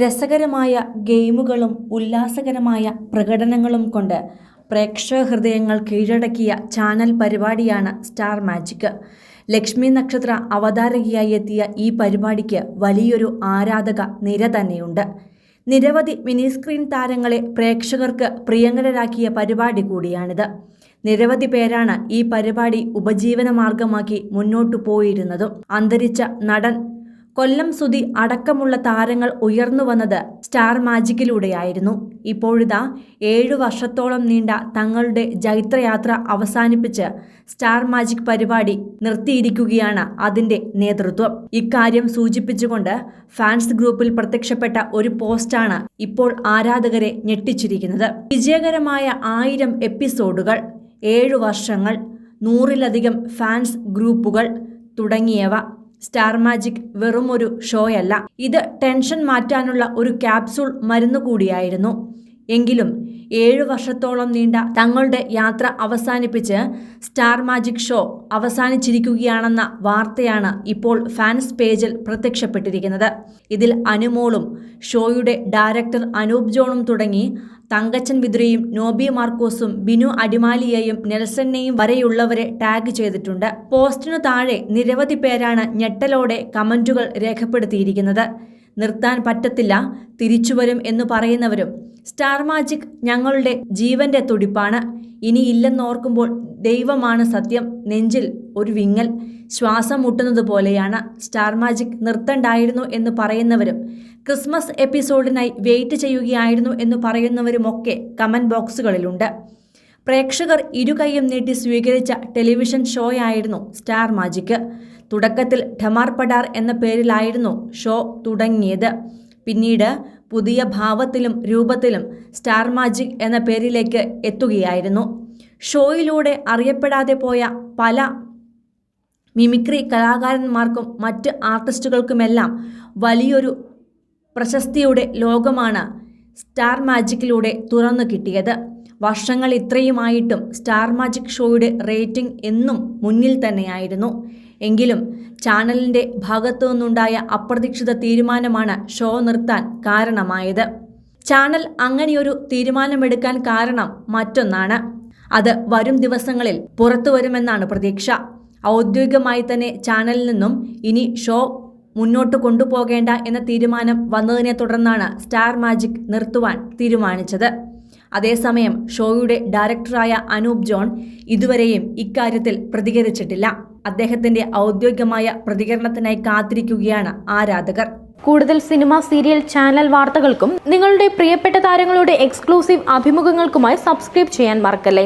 രസകരമായ ഗെയിമുകളും ഉല്ലാസകരമായ പ്രകടനങ്ങളും കൊണ്ട് പ്രേക്ഷക ഹൃദയങ്ങൾ കീഴടക്കിയ ചാനൽ പരിപാടിയാണ് സ്റ്റാർ മാജിക്. ലക്ഷ്മി നക്ഷത്ര അവതാരകയായി എത്തിയ ഈ പരിപാടിക്ക് വലിയൊരു ആരാധക നിര തന്നെയുണ്ട്. നിരവധി മിനി സ്ക്രീൻ താരങ്ങളെ പ്രേക്ഷകർക്ക് പ്രിയങ്കരരാക്കിയ പരിപാടി കൂടിയാണിത്. നിരവധി പേരാണ് ഈ പരിപാടി ഉപജീവന മാർഗമാക്കി മുന്നോട്ടു പോയിരുന്നതും. അന്തരിച്ച നടൻ കൊല്ലം സുതി അടക്കമുള്ള താരങ്ങൾ ഉയർന്നു വന്നത് സ്റ്റാർ മാജിക്കിലൂടെയായിരുന്നു. ഇപ്പോഴിതാ ഏഴു വർഷത്തോളം നീണ്ട തങ്ങളുടെ ജൈത്രയാത്ര അവസാനിപ്പിച്ച് സ്റ്റാർ മാജിക് പരിപാടി നിർത്തിയിരിക്കുകയാണ് അതിന്റെ നേതൃത്വം. ഇക്കാര്യം സൂചിപ്പിച്ചുകൊണ്ട് ഫാൻസ് ഗ്രൂപ്പിൽ പ്രത്യക്ഷപ്പെട്ട ഒരു പോസ്റ്റാണ് ഇപ്പോൾ ആരാധകരെ ഞെട്ടിച്ചിരിക്കുന്നത്. വിജയകരമായ ആയിരം എപ്പിസോഡുകൾ ഏഴു വർഷങ്ങൾ നൂറിലധികം ഫാൻസ് ഗ്രൂപ്പുകൾ തുടങ്ങിയവ സ്റ്റാർ മാജിക് വെറും ഒരു ഷോയല്ല. ഇത് ടെൻഷൻ മാറ്റാനുള്ള ഒരു ക്യാപ്സൂൾ മരുന്ന് കൂടിയായിരുന്നു. എങ്കിലും ഏഴു വർഷത്തോളം നീണ്ട തങ്ങളുടെ യാത്ര അവസാനിപ്പിച്ച് സ്റ്റാർ മാജിക് ഷോ അവസാനിച്ചിരിക്കുകയാണെന്ന വാർത്തയാണ് ഇപ്പോൾ ഫാൻസ് പേജിൽ പ്രത്യക്ഷപ്പെട്ടിരിക്കുന്നത്. ഇതിൽ അനുമോളും ഷോയുടെ ഡയറക്ടർ അനൂപ് ജോണും തുടങ്ങി തങ്കച്ചൻ വിദുരയും നോബി മാർക്കോസും ബിനു അടിമാലിയെയും നെൽസനെയും വരെയുള്ളവരെ ടാഗ് ചെയ്തിട്ടുണ്ട്. പോസ്റ്റിനു താഴെ നിരവധി പേരാണ് ഞെട്ടലോടെ കമന്റുകൾ രേഖപ്പെടുത്തിയിരിക്കുന്നത്. നിർത്താൻ പറ്റത്തില്ല തിരിച്ചുവരും എന്ന് പറയുന്നവരും. സ്റ്റാർ മാജിക് ഞങ്ങളുടെ ജീവന്റെ തുടിപ്പാണ്. ഇനി ഇല്ലെന്നോർക്കുമ്പോൾ ദൈവമാണ് സത്യം. നെഞ്ചിൽ ഒരു വിങ്ങൽ ശ്വാസം മുട്ടുന്നത് പോലെയാണ് സ്റ്റാർ മാജിക് നിർത്തണ്ടായിരുന്നു എന്ന് പറയുന്നവരും. ക്രിസ്മസ് എപ്പിസോഡിനായി വെയിറ്റ് ചെയ്യുകയായിരുന്നു എന്ന് പറയുന്നവരുമൊക്കെ കമന്റ് ബോക്സുകളിലുണ്ട്. പ്രേക്ഷകർ ഇരുകൈയും നീട്ടി സ്വീകരിച്ച ടെലിവിഷൻ ഷോയായിരുന്നു സ്റ്റാർ മാജിക്. തുടക്കത്തിൽ ഠമാർ പടാർ എന്ന പേരിലായിരുന്നു ഷോ തുടങ്ങിയത്. പിന്നീട് പുതിയ ഭാവത്തിലും രൂപത്തിലും സ്റ്റാർ മാജിക് എന്ന പേരിലേക്ക് എത്തുകയായിരുന്നു. ഷോയിലൂടെ അറിയപ്പെടാതെ പോയ പല മിമിക്രി കലാകാരന്മാർക്കും മറ്റ് ആർട്ടിസ്റ്റുകൾക്കുമെല്ലാം വലിയൊരു പ്രശസ്തിയുടെ ലോകമാണ് സ്റ്റാർ മാജിക്കിലൂടെ തുറന്നു കിട്ടിയത്. വർഷങ്ങൾ ഇത്രയുമായിട്ടും സ്റ്റാർ മാജിക് ഷോയുടെ റേറ്റിംഗ് എന്നും മുന്നിൽ തന്നെയായിരുന്നു. എങ്കിലും ചാനലിന്റെ ഭാഗത്തു നിന്നുണ്ടായ അപ്രതീക്ഷിത തീരുമാനമാണ് ഷോ നിർത്താൻ കാരണമായത്. ചാനൽ അങ്ങനെയൊരു തീരുമാനമെടുക്കാൻ കാരണം മറ്റൊന്നാണ്. അത് വരും ദിവസങ്ങളിൽ പുറത്തു വരുമെന്നാണ് പ്രതീക്ഷ. ഔദ്യോഗികമായി തന്നെ ചാനലിൽ നിന്നും ഇനി ഷോ മുന്നോട്ട് കൊണ്ടുപോകേണ്ട എന്ന തീരുമാനം വന്നതിനെ തുടർന്നാണ് സ്റ്റാർ മാജിക് നിർത്തുവാൻ തീരുമാനിച്ചത്. അതേസമയം ഷോയുടെ ഡയറക്ടറായ അനൂപ് ജോൺ ഇതുവരെയും ഇക്കാര്യത്തിൽ പ്രതികരിച്ചിട്ടില്ല. അദ്ദേഹത്തിന്റെ ഔദ്യോഗികമായ പ്രതികരണത്തിനായി കാത്തിരിക്കുകയാണ് ആരാധകർ. കൂടുതൽ സിനിമ സീരിയൽ ചാനൽ വാർത്തകൾക്കും നിങ്ങളുടെ പ്രിയപ്പെട്ട താരങ്ങളുടെ എക്സ്ക്ലൂസീവ് അഭിമുഖങ്ങൾക്കുമായി സബ്സ്ക്രൈബ് ചെയ്യാൻ മറക്കല്ലേ?